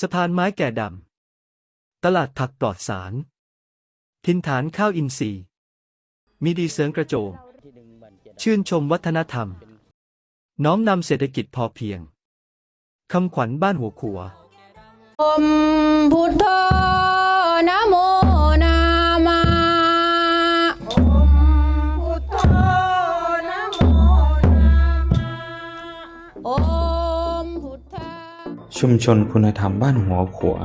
สะพานไม้แก่ดำ ตลาดผักปลอดสาร ทินฐานข้าวอินทรีย์ มีดีเสริงกระโจม ชื่นชมวัฒนธรรม น้อมนำเศรษฐกิจพอเพียง คำขวัญบ้านหัวขัวอมพุทโธนะโมนามาพุทโธนะโมนามาอมพุทธา ชุมชนคุณธรรมบ้านหัวขัว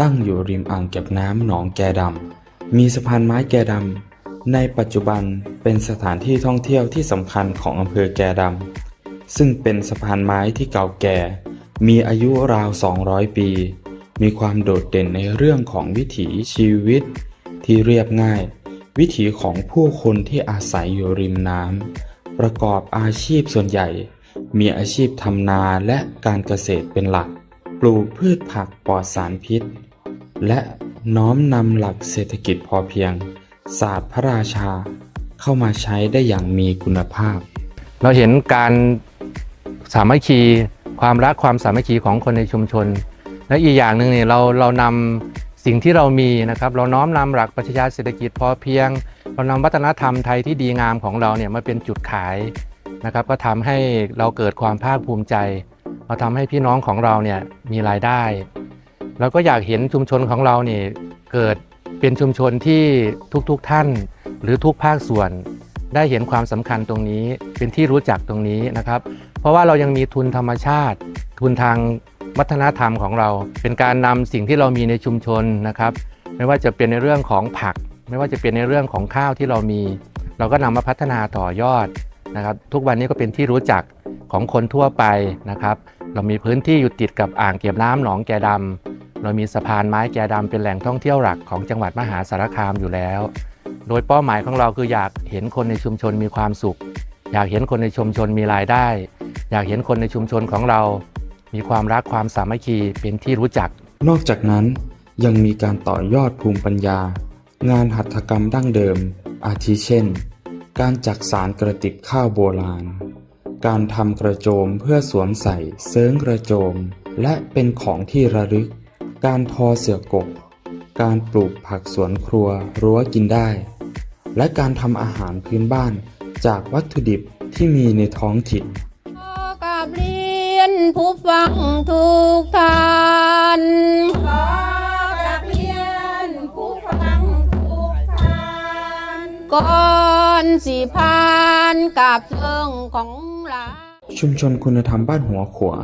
ตั้งอยู่ริมอ่างเก็บน้ำหนองแกดำ มีสะพานไม้แกดำ ในปัจจุบันเป็นสถานที่ท่องเที่ยวที่สำคัญของอำเภอแกดำ ซึ่งเป็นสะพานไม้ที่เก่าแก่ มีอายุราว 200 ปี มีความโดดเด่นในเรื่องของวิถีชีวิต ที่เรียบง่าย วิถีของผู้คนที่อาศัยอยู่ริมน้ำประกอบอาชีพส่วนใหญ่ มีอาชีพทำนาและการเกษตรเป็นหลัก ปลูกพืชผักปลอดสารพิษ และน้อมนำหลักเศรษฐกิจพอเพียง ศาสตร์พระราชา เข้ามาใช้ได้อย่างมีคุณภาพ เราเห็นการสามัคคี ความรักความสามัคคีของคนในชุมชน และอีกอย่างหนึ่งเนี่ยเราเรานำสิ่งที่เรามีนะครับ เราน้อมนำหลักปรัชญาเศรษฐกิจพอเพียง เรานำวัฒนธรรมไทยที่ดีงามของเราเนี่ยมาเป็นจุดขาย นะครับก็ทำให้เราเกิดความภาคภูมิใจเราทำให้พี่น้องของเราเนี่ยมีรายได้เราก็อยากเห็นชุมชนของเราเนี่ยเกิดเป็นชุมชนที่ทุกๆทท่าน หรือทุกภาคส่วน ได้เห็นความสำคัญตรงนี้ เป็นที่รู้จักตรงนี้นะครับ เพราะว่าเรายังมีทุนธรรมชาติ ทุนทางวัฒนธรรมของเรา เป็นการนำสิ่งที่เรามีในชุมชนนะครับ ไม่ว่าจะเป็นในเรื่องของผัก ไม่ว่าจะเป็นในเรื่องของข้าวที่เรามี เราก็นำมาพัฒนาต่อยอด นะครับทุกวันนี้ก็เป็นที่รู้จักของคนทั่วไปนะครับเรามีพื้นที่อยู่ติดกับอ่างเก็บน้ำหนองแกดำเรามีสะพานไม้แกดำเป็นแหล่งท่องเที่ยวหลักของจังหวัดมหาสารคามอยู่แล้ว โดยเป้าหมายของเราคืออยากเห็นคนในชุมชนมีความสุข อยากเห็นคนในชุมชนมีรายได้ อยากเห็นคนในชุมชนของเรา มีความรักความสามัคคีเป็นที่รู้จัก นอกจากนั้นยังมีการต่อยอดภูมิปัญญา งานหัตถกรรมดั้งเดิม อาทิเช่น การจักสารกระติบข้าวโบราณ การทำกระโจมเพื่อสวมใส่เซิงกระโจม และเป็นของที่ระลึก การทอเสือกก การปลูกผักสวนครัวรั้วกินได้ และการทำอาหารพื้นบ้านจากวัตถุดิบที่มีในท้องถิ่นกราบเรียนผู้ฟังทุกท่าน ก่อนสิพานกับเชิงของหลานชุมชนคุณธรรมบ้านหัวขวา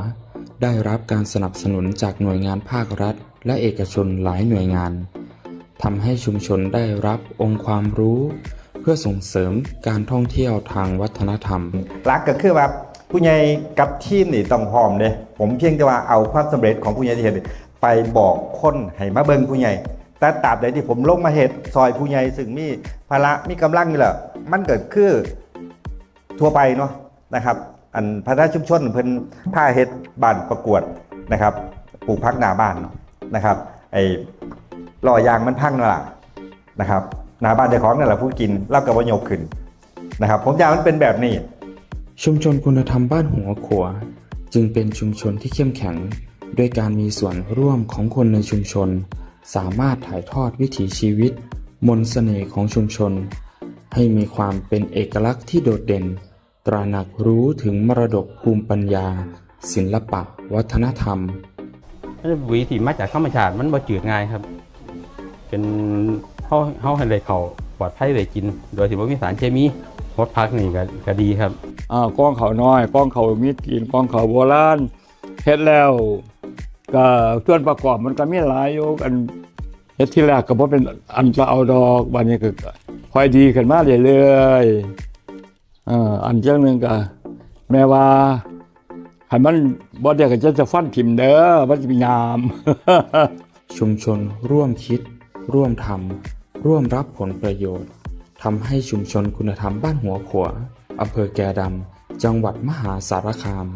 ได้รับการสนับสนุนจากหน่วยงานภาครัฐ และเอกชนหลายหน่วยงานทำให้ชุมชนได้รับองค์ความรู้ เพื่อส่งเสริมการท่องเที่ยวทางวัฒนธรรม รักก็คือว่าผู้ใหญ่กับทีมนี่ต้องพร้อมเด้ผมเพียงแต่ว่าเอาความสำเร็จของผู้ใหญ่ที่เห็นไปบอกคนให้มาเบิ่งผู้ใหญ่ แต่ตราบใดที่ผมลงมาเฮ็ดซอยผู้ใหญ่ซึ่งมีภาระมีกำลังนี่แหละมันเกิดคือทั่วไปเนาะนะครับ อันพัฒนาชุมชนเพิ่นผ้าเฮ็ดบ้านประกวดนะครับปลูกพักหน้าบ้านนะครับไอ้ลอยางมันพังนั่นแหละนะครับหน้าบ้านเจ้าของนั่นแหละผู้กินเล่ากับว่ายกขึ้นนะครับ ผมอยากมันเป็นแบบนี้ ชุมชนคุณธรรมบ้านหัวขวจึงเป็นชุมชนที่เข้มแข็ง ด้วยการมีส่วนร่วมของคนในชุมชน สามารถถ่ายทอดวิถีชีวิต มนต์เสน่ห์ของชุมชน ให้มีความเป็นเอกลักษณ์ที่โดดเด่น ตระหนักรู้ถึงมรดกภูมิปัญญา ศิลปะ วัฒนธรรมปุ๋ยที่มาจากธรรมชาติมันบ่จืดง่ายครับ เป็นเฮาเฮาให้ได้เขาปลอดภัยได้กิน โดยที่บ่มีสารเคมีหดพักนี่ก็ก็ดีครับอ่ากล้องเขาน้อยกล้องเขามีกินกล้องเขาโบราณเฮ็ดแล้ว ก็ส่วนประกอบมันก็มีหลายอยู่กันเฮ็ดที่แรกก็บ่เป็นอันจะเอาดอกบัดนี้ก็ค่อยดีขึ้นมาเรื่อยๆอ่าอันจังหนึงก็แม่ว่าให้มันบ่ได้ก็จะจะฟันทิ่มเด้อมันสิมีงาม ชุมชนร่วมคิด ร่วมทำร่วมรับผลประโยชน์ทำให้ชุมชนคุณธรรมบ้านหัวขวอำเภอแกดำจังหวัดมหาสารคาม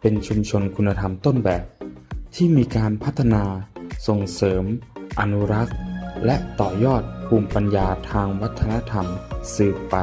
เป็นชุมชนคุณธรรมต้นแบบ ที่มีการพัฒนา ส่งเสริม อนุรักษ์ และต่อยอดภูมิปัญญาทางวัฒนธรรมสืบไป